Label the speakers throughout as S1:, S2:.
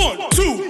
S1: One, two,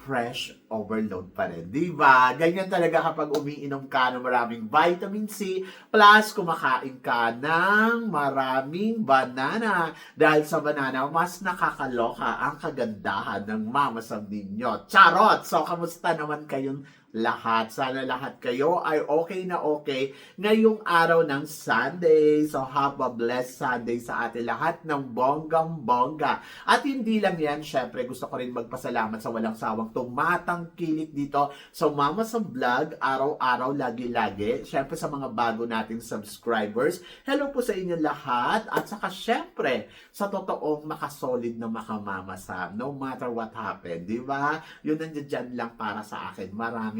S2: fresh overload pa rin. Di ba? Ganyan talaga kapag umiinom ka ng maraming vitamin C plus kumakain ka ng maraming banana. Dahil sa banana, mas nakakaloka ang kagandahan ng mamasam ninyo. Charot! So, kamusta naman kayong lahat? Sana lahat kayo ay okay na okay ngayong araw ng Sunday. So, have a blessed Sunday sa atin lahat ng bonggang-bongga. At hindi lang yan, syempre gusto ko rin magpasalamat sa walang sawang tumatang kilik dito sa Mama sa Vlog, araw-araw, lagi-lagi. Syempre sa mga bago nating subscribers, hello po sa inyo lahat. At saka syempre, sa totoong makasolid na makamama sa no matter what happened, di ba? Yun nandiyan lang para sa akin.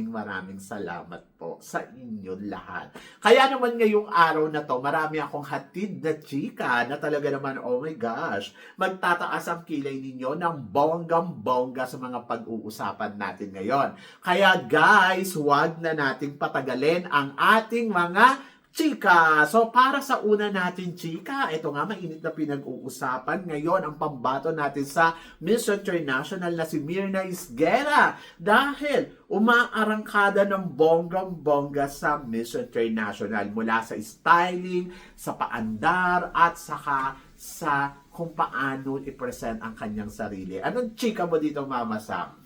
S2: Maraming maraming salamat po sa inyo lahat. Kaya naman ngayong araw na to, marami akong hatid na chika na talaga naman, oh my gosh, magtataas ang kilay ninyo ng bonggang-bongga sa mga pag-uusapan natin ngayon. Kaya guys, wag na nating patagalin ang ating mga chika. So para sa una natin chika, ito nga mainit na pinag-uusapan ngayon ang pambato natin sa Miss International na si Mirna Isguera dahil umaarangkada ng bonggang-bongga sa Miss International mula sa styling, sa paandar at saka sa kung paano i-present ang kanyang sarili. Anong chika mo dito, Mama Sam?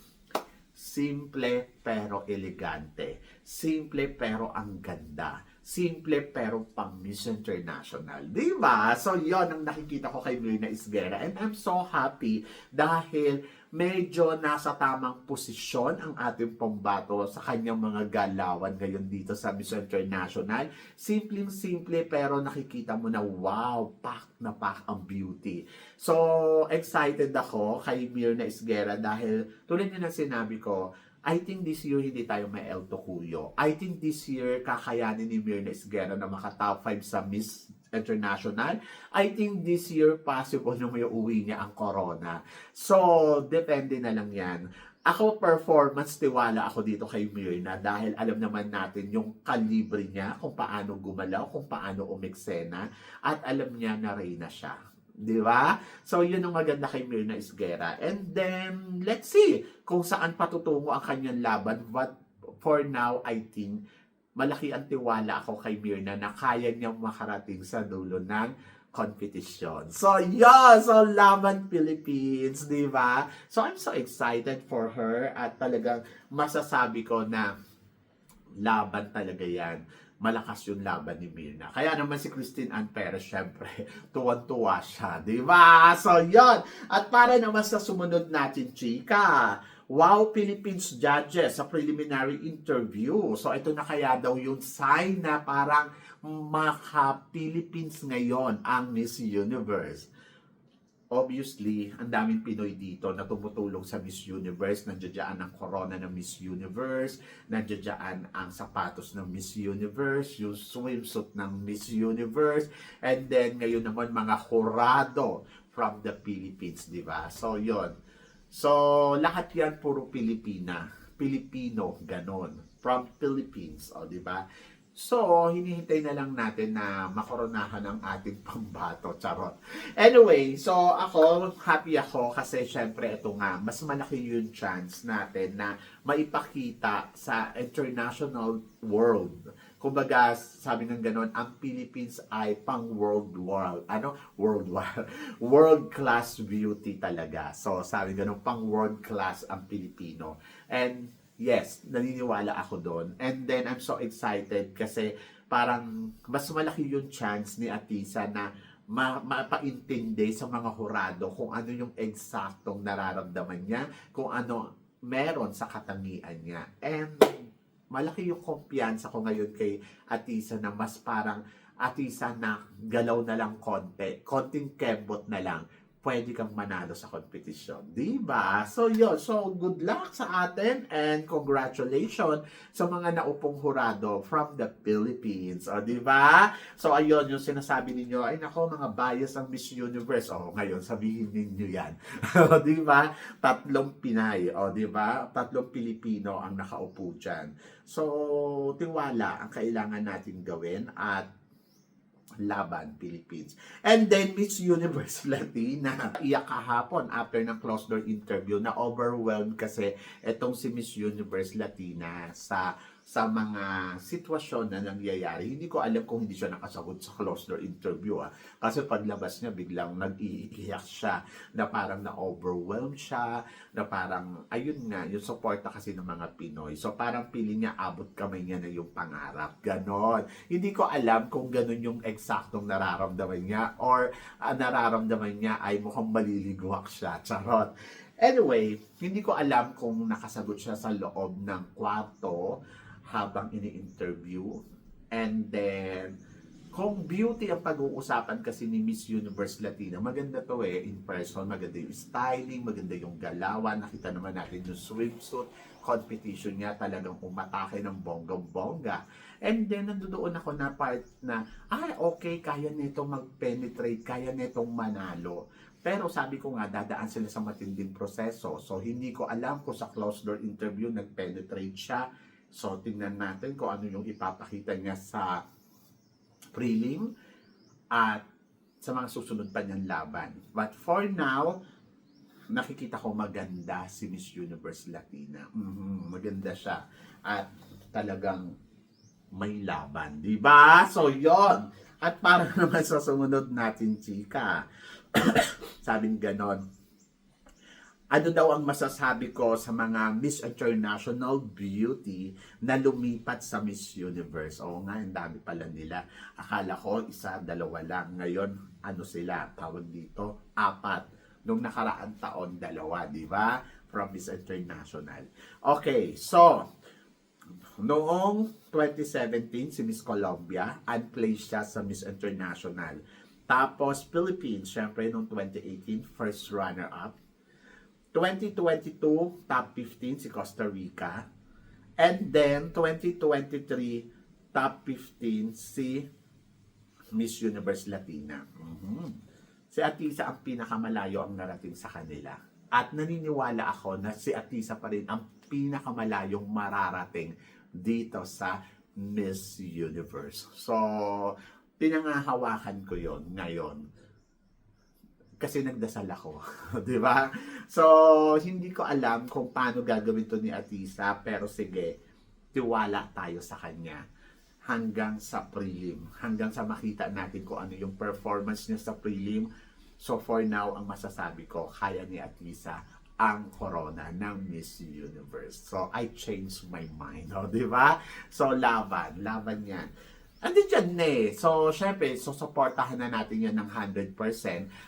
S2: Simple pero elegante. Simple pero ang ganda. Simple pero pang Miss International. Di ba? So, yon ang nakikita ko kay Mirna Isguera. And I'm so happy dahil medyo nasa tamang posisyon ang ating pambato sa kanyang mga galawan ngayon dito sa Miss International. Simpleng-simple pero nakikita mo na wow, pack na pack ang beauty. So, excited ako kay Mirna Isguera dahil tulad na sinabi ko, I think this year hindi tayo may El Tocuyo. I think this year kakayanin ni Mirna Isguera na maka top 5 sa Miss International. I think this year possible na may uwi niya ang corona. So, depende na lang yan. Ako performance tiwala ako dito kay Mirna dahil alam naman natin yung kalibre niya, kung paano gumalaw, kung paano umiksena, at alam niya na reyna siya. Di ba? So, yun ang maganda kay Mirna Isguera. And then, let's see kung saan patutungo ang kanyang laban. But for now, I think, malaki ang tiwala ako kay Mirna na kaya niyang makarating sa dulo ng competition. So, yeah! So, Laban Philippines, di ba? So, I'm so excited for her at talagang masasabi ko na laban talaga yan malakas yung laban ni Mirna. Kaya naman si Christine Ann Perez, syempre, tuwan-tuwa siya, di ba? So, yon At para naman sa sumunod natin, chika, Wow Philippines judges sa preliminary interview. So, ito na kaya daw yung sign na parang maka-Philippines ngayon ang Miss Universe obviously, ang daming Pinoy dito na tumutulong sa Miss Universe. Nandiyan ang corona ng Miss Universe, nandiyan ang sapatos ng Miss Universe, yung swimsuit ng Miss Universe, and then ngayon naman mga horado from the Philippines, di ba? So, yon So, lahat yan puro Pilipina. Pilipino, ganon. From Philippines, o, di ba? So, hinihintay na lang natin na makoronahan ang ating pambato. Charot. Anyway, so ako, happy ako kasi syempre ito nga, mas malaki yung chance natin na maipakita sa international world. Kumbaga, sabi ng ganon, ang Philippines ay pang world world. Ano? World war. World class beauty talaga. So, sabi ganon, pang world class ang Pilipino. And yes, naniniwala ako doon. And then I'm so excited kasi parang mas malaki yung chance ni Atisa na ma mapaintindi sa mga hurado kung ano yung eksaktong nararamdaman niya, kung ano meron sa katangian niya. And malaki yung kumpiyansa ko ngayon kay Atisa na mas parang Atisa na galaw na lang konti, konting kembot na lang pwede kang manalo sa kompetisyon. Di ba? So, yun. So, good luck sa atin and congratulations sa mga naupong hurado from the Philippines. O, di ba? So, ayun, yung sinasabi ninyo, ay nako, mga bias ang Miss Universe. O, ngayon, sabihin ninyo yan. O, di ba? Tatlong Pinay. O, di ba? Tatlong Pilipino ang nakaupo dyan. So, tiwala ang kailangan natin gawin at Laban, Philippines. And then, Miss Universe Latina. Iyak kahapon after ng closed door interview na overwhelmed kasi etong si Miss Universe Latina sa sa mga sitwasyon na nangyayari. Hindi ko alam kung hindi siya nakasagot sa closed door interview. Ah. Kasi paglabas niya, biglang nag-iiyak siya na parang na-overwhelmed siya, na parang, ayun nga, yung suporta kasi ng mga Pinoy. So parang feeling niya, abot kamay niya na yung pangarap. Ganon. Hindi ko alam kung ganon yung eksaktong nararamdaman niya or ah, nararamdaman niya ay mukhang maliligwak siya. Charot. Anyway, hindi ko alam kung nakasagot siya sa loob ng kwarto habang ini-interview. And then, kung beauty ang pag-uusapan kasi ni Miss Universe Latina, maganda to eh, in person, maganda yung styling, maganda yung galawan, nakita naman natin yung swimsuit, competition niya talagang umatake ng bonggang-bongga. And then, nandoon ako na part na, ah, okay, kaya nito mag-penetrate, kaya nitong manalo. Pero sabi ko nga, dadaan sila sa matinding proseso. So, hindi ko alam kung sa closed door interview nag-penetrate siya. So, tingnan natin kung ano yung ipapakita niya sa prelim at sa mga susunod pa niyang laban. But for now, nakikita ko maganda si Miss Universe Latina. Mhm, maganda siya. At talagang may laban, di ba? So, yon At para naman sa sumunod natin, chika, sabing ganon, ano daw ang masasabi ko sa mga Miss International Beauty na lumipat sa Miss Universe? Oo nga, ang dami pala nila. Akala ko isa, dalawa lang. Ngayon, ano sila? Tawag dito, apat. Nung nakaraan taon, dalawa, di ba? From Miss International. Okay, so, noong 2017, si Miss Colombia, unplaced siya sa Miss International. Tapos, Philippines, syempre, noong 2018, first runner-up. 2022, top 15 si Costa Rica. And then, 2023, top 15 si Miss Universe Latina. Mhm. Si Atisa ang pinakamalayo ang narating sa kanila. At naniniwala ako na si Atisa pa rin ang pinakamalayong mararating dito sa Miss Universe. So, pinangahawakan ko yon ngayon kasi nagdasal ako, 'di ba? So, hindi ko alam kung paano gagawin to ni Atisa, pero sige, tiwala tayo sa kanya hanggang sa prelim, hanggang sa makita natin kung ano yung performance niya sa prelim. So for now, ang masasabi ko, kaya ni Atisa ang corona ng Miss Universe. So I changed my mind, no? 'di ba? So laban, laban 'yan. Andun dyan na eh. So, syempre, so supportahan na natin yan ng 100%.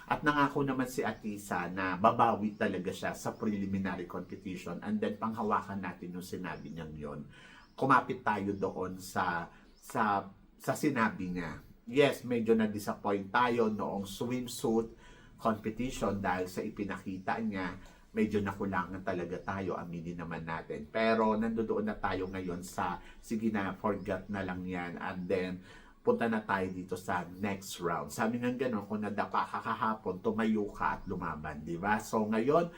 S2: At nangako naman si Atisa na babawi talaga siya sa preliminary competition. And then, panghawakan natin yung sinabi niyang yon. Kumapit tayo doon sa, sa, sa sinabi niya. Yes, medyo na-disappoint tayo noong swimsuit competition dahil sa ipinakita niya medyo nakulangan talaga tayo, aminin naman natin. Pero nandoon na tayo ngayon sa, sige na, forget na lang yan. And then, punta na tayo dito sa next round. Sabi nga gano'n, kung nadapa ka kahapon, tumayo ka at lumaban, di ba? So ngayon,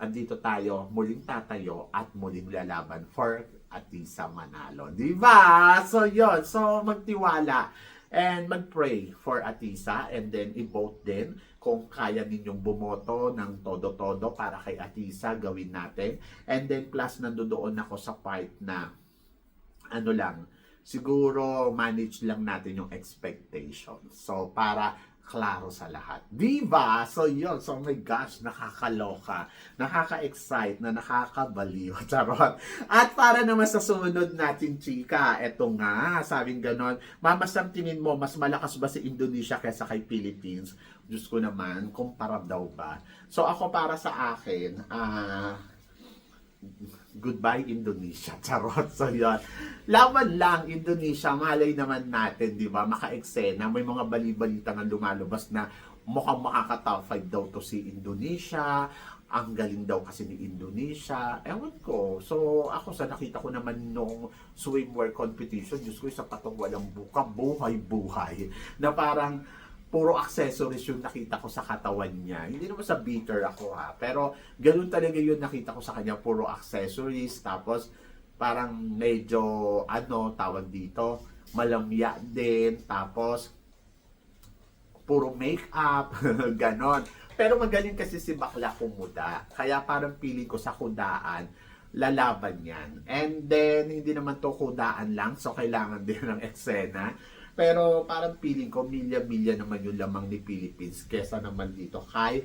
S2: andito tayo, muling tatayo at muling lalaban for Atisa Manalo. Di ba? So yon So magtiwala and mag-pray for Atisa and then i-vote din kung kaya ninyong bumoto ng todo-todo para kay Atisa, gawin natin. And then plus nandoon ako sa part na ano lang, siguro manage lang natin yung expectation. So para klaro sa lahat. Di ba? So yun. So oh my gosh, nakakaloka. Nakaka-excite na nakakabaliw. Charot. At para naman sa sumunod natin, chika, eto nga, sabing ganon, mamasang tingin mo, mas malakas ba si Indonesia kaysa kay Philippines? Diyos ko naman, kumpara daw ba? So ako para sa akin, ah, goodbye Indonesia. Charot. So yun. Laban lang Indonesia. Malay naman natin, di ba? Maka-eksena. May mga bali-balita nga lumalabas na mukhang makaka-top 5 daw to si Indonesia. Ang galing daw kasi ni Indonesia. Ewan ko. So, ako sa nakita ko naman nung swimwear competition, Diyos ko, isa patong walang buka, buhay-buhay. Na parang puro accessories yung nakita ko sa katawan niya. Hindi naman sa bitter ako ha. Pero ganun talaga yun nakita ko sa kanya. Puro accessories. Tapos parang medyo ano tawag dito. Malamya din. Tapos puro makeup. ganon. Pero magaling kasi si Bakla kumuda. Kaya parang feeling ko sa kudaan, lalaban yan. And then, hindi naman to kudaan lang. So, kailangan din ng eksena. Pero parang feeling ko, milya-milya naman yung lamang ni Philippines kesa naman dito kay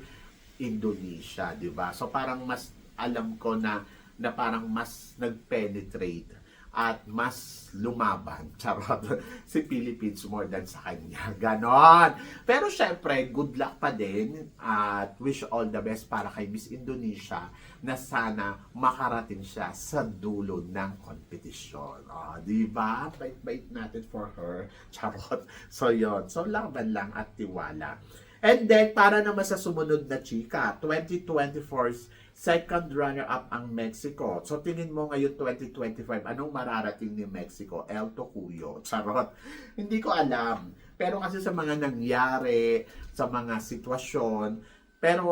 S2: Indonesia, di ba? So parang mas alam ko na na parang mas nag-penetrate at mas lumaban, charot, si Philippines more than sa kanya. Ganon. Pero syempre, good luck pa din at wish all the best para kay Miss Indonesia na sana makarating siya sa dulo ng kompetisyon. Oh, di ba? Bait-bait natin for her. Charot. So, yon So, laban lang at tiwala. And then, para naman sa sumunod na chika, 2024's second runner-up ang Mexico. So, tingin mo ngayon 2025, anong mararating ni Mexico? El Tocuyo. Charot. Hindi ko alam. Pero kasi sa mga nangyari, sa mga sitwasyon, pero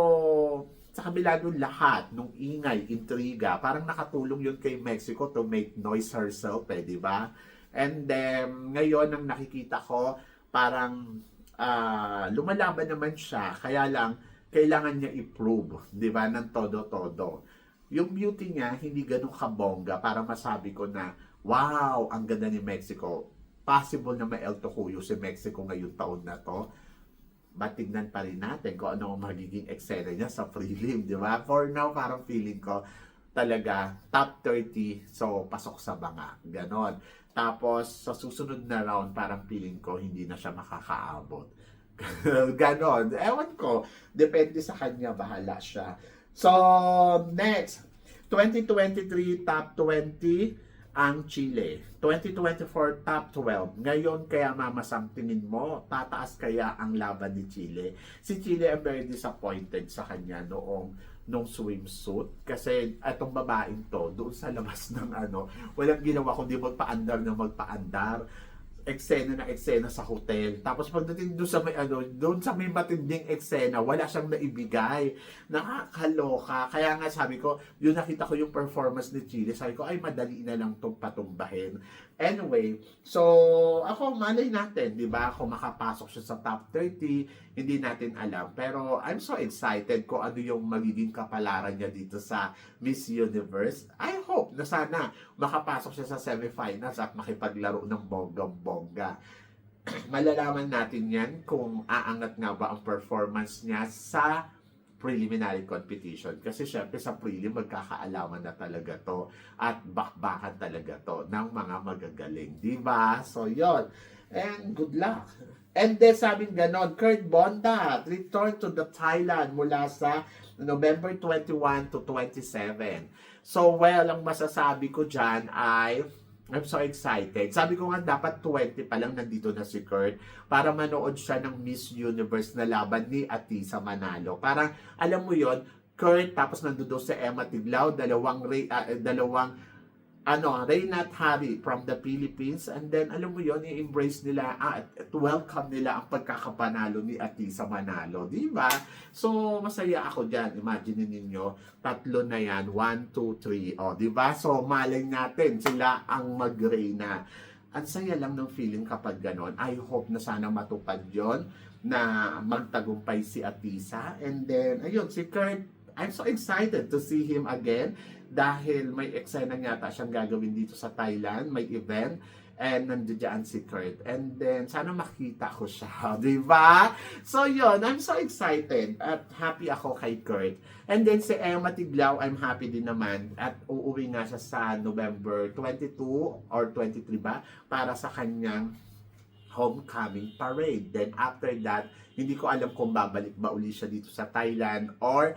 S2: sa kabila nung lahat, nung ingay, intriga, parang nakatulong yun kay Mexico to make noise herself, eh, di ba? And then, ngayon, ang nakikita ko, parang ah, lumalaban naman siya. Kaya lang, kailangan niya i-prove, di ba, ng todo-todo. Yung beauty niya, hindi ganun kabongga para masabi ko na, wow, ang ganda ni Mexico. Possible na may El Tocuyo si Mexico ngayong taon na to. But pa rin natin kung ano ang magiging eksena niya sa prelim, di ba? For now, parang feeling ko talaga top 30, so pasok sa banga. Ganon. Tapos, sa susunod na round, parang feeling ko hindi na siya makakaabot. Ganon. Ewan ko. Depende sa kanya. Bahala siya. So, next. 2023 top 20 ang Chile. 2024 top 12. Ngayon kaya mama Sam, tingin mo, tataas kaya ang laban ni Chile? Si Chile am very disappointed sa kanya noong nung swimsuit kasi atong babaeng to doon sa labas ng ano walang ginawa kundi magpaandar na magpaandar eksena na eksena sa hotel. Tapos pagdating doon sa may ano, doon sa may matinding eksena, wala siyang naibigay. Nakakaloka. Kaya nga sabi ko, yun nakita ko yung performance ni Chile. Sabi ko, ay madali na lang itong patumbahin. Anyway, so ako malay natin, 'di ba? Kung makapasok siya sa top 30, hindi natin alam. Pero I'm so excited kung ano yung magiging kapalaran niya dito sa Miss Universe. I hope na sana makapasok siya sa semifinals at makipaglaro ng bonggang-bongga. Malalaman natin yan kung aangat nga ba ang performance niya sa preliminary competition. Kasi syempre sa prelim magkakaalaman na talaga to at bakbakan talaga to ng mga magagaling. Di ba? So yon And good luck. And then sabi ganon, Kurt Bonda return to the Thailand mula sa November 21 to 27. So well, ang masasabi ko dyan ay I'm so excited. Sabi ko nga dapat 20 pa lang nandito na si Kurt para manood siya ng Miss Universe na laban ni Atisa Manalo. Parang alam mo yon Kurt tapos nandoon si Emma Tiglao, dalawang ah, dalawang ano, Reyna at Harry from the Philippines and then alam mo yon i-embrace nila ah, at welcome nila ang pagkakapanalo ni Atisa Manalo, di ba? So masaya ako diyan. Imagine ninyo, tatlo na yan, 1 2 3. Oh, di ba? So malay natin sila ang mag-Reyna. Ang saya lang ng feeling kapag ganon. I hope na sana matupad yon na magtagumpay si Atisa. And then, ayun, si Kurt, I'm so excited to see him again dahil may eksena yata siyang gagawin dito sa Thailand, may event and nandiyan si Kurt. And then, sana makita ko siya, di ba? So, yun, I'm so excited at happy ako kay Kurt. And then, si Emma Tiglao, I'm happy din naman at uuwi nga siya sa November 22 or 23 ba para sa kanyang homecoming parade. Then after that, hindi ko alam kung babalik ba uli siya dito sa Thailand or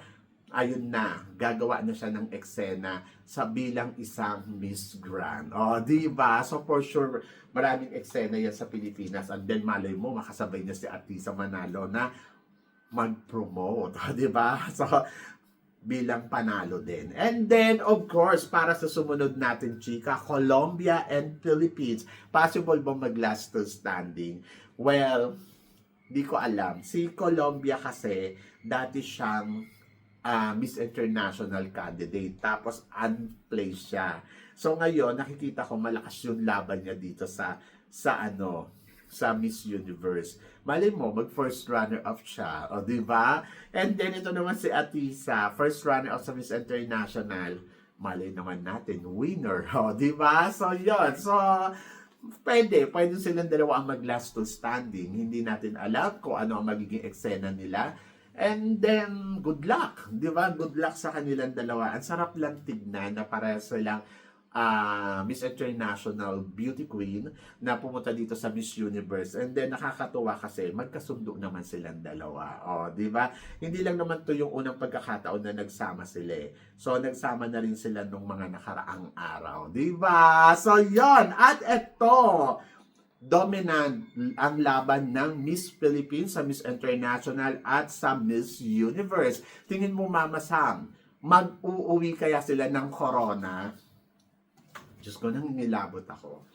S2: ayun na, gagawa na siya ng eksena sa bilang isang Miss Grand. O, di ba? So, for sure, maraming eksena yan sa Pilipinas. And then, malay mo, makasabay niya si Atisa Manalo na mag-promote, di ba? So, bilang panalo din. And then, of course, para sa sumunod natin, chika, Colombia and Philippines, possible ba mag-last till standing? Well, di ko alam. Si Colombia kasi, dati siyang ah, Miss International candidate. Tapos, unplaced siya. So, ngayon, nakikita ko malakas yung laban niya dito sa, sa ano, sa Miss Universe. Mali mo, mag first runner up siya. O, di ba? And then, ito naman si Atisa, first runner up sa Miss International. Mali naman natin, winner. O, di ba? So, yon So, pwede. Pwede silang dalawa ang mag-last to standing. Hindi natin alam kung ano ang magiging eksena nila. And then, good luck. Di ba? Good luck sa kanilang dalawa. Ang sarap lang tignan na para silang ah, Miss International Beauty Queen na pumunta dito sa Miss Universe. And then, nakakatuwa kasi magkasundo naman silang dalawa. O, di ba? Hindi lang naman to yung unang pagkakataon na nagsama sila eh. So, nagsama na rin sila nung mga nakaraang araw. Di ba? So, yon At eto, dominant ang laban ng Miss Philippines sa Miss International at sa Miss Universe. Tingin mo, Mama Sam, mag-uuwi kaya sila ng corona? Diyos ko, nangingilabot ako.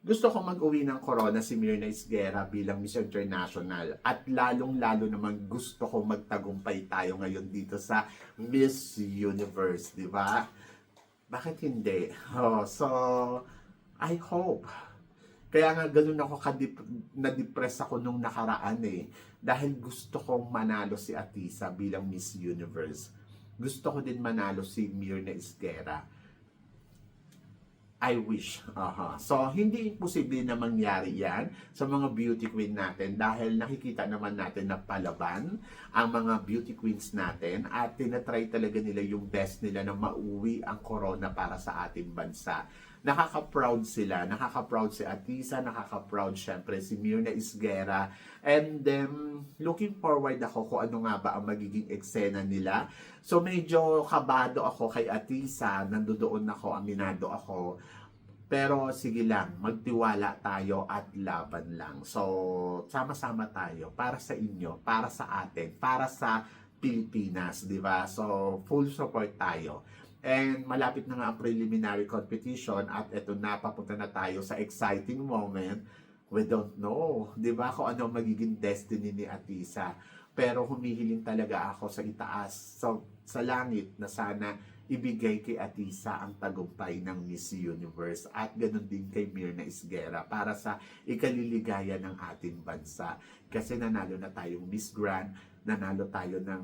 S2: Gusto ko mag-uwi ng corona si Mirna Isguera bilang Miss International at lalong-lalo naman gusto ko magtagumpay tayo ngayon dito sa Miss Universe, di ba? Bakit hindi? Oh, so, I hope. Kaya nga ganun ako na-depress ako nung nakaraan eh. Dahil gusto kong manalo si Atisa bilang Miss Universe. Gusto ko din manalo si Mirna Isguera. I wish. Aha. So, hindi imposible na mangyari yan sa mga beauty queen natin dahil nakikita naman natin na palaban ang mga beauty queens natin at tinatry talaga nila yung best nila na mauwi ang corona para sa ating bansa. Nakaka-proud sila. Nakaka-proud si Atisa, nakaka-proud syempre si Mirna Isguera. And then, looking forward ako kung ano nga ba ang magiging eksena nila. So, medyo kabado ako kay Atisa. Nandoon ako, aminado ako. Pero sige lang, magtiwala tayo at laban lang. So, sama-sama tayo para sa inyo, para sa atin, para sa Pilipinas, di ba? So, full support tayo. And malapit na nga ang preliminary competition at eto na, papunta na tayo sa exciting moment. We don't know, di ba, kung ano magiging destiny ni Atisa. Pero humihiling talaga ako sa itaas, sa, sa langit, na sana ibigay kay Atisa ang tagumpay ng Miss Universe at ganun din kay Mirna Isguera para sa ikaliligaya ng ating bansa. Kasi nanalo na tayong Miss Grand, nanalo tayo ng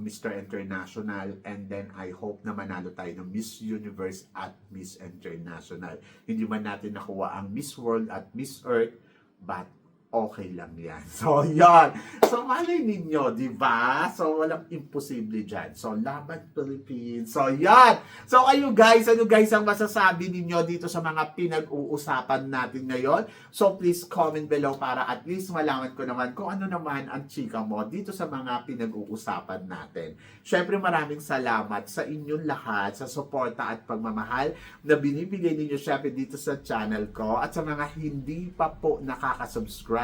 S2: Mr. International and then I hope na manalo tayo ng Miss Universe at Miss International. Hindi man natin nakuha ang Miss World at Miss Earth but okay lang yan. So, yan. So, malay ninyo, di ba? So, walang imposible dyan. So, Laban Philippines. So, yan. So, kayo guys, ano guys ang masasabi ninyo dito sa mga pinag-uusapan natin ngayon? So, please comment below para at least malaman ko naman kung ano naman ang chika mo dito sa mga pinag-uusapan natin. Syempre, maraming salamat sa inyong lahat sa suporta at pagmamahal na binibigay ninyo syempre dito sa channel ko at sa mga hindi pa po nakaka-subscribe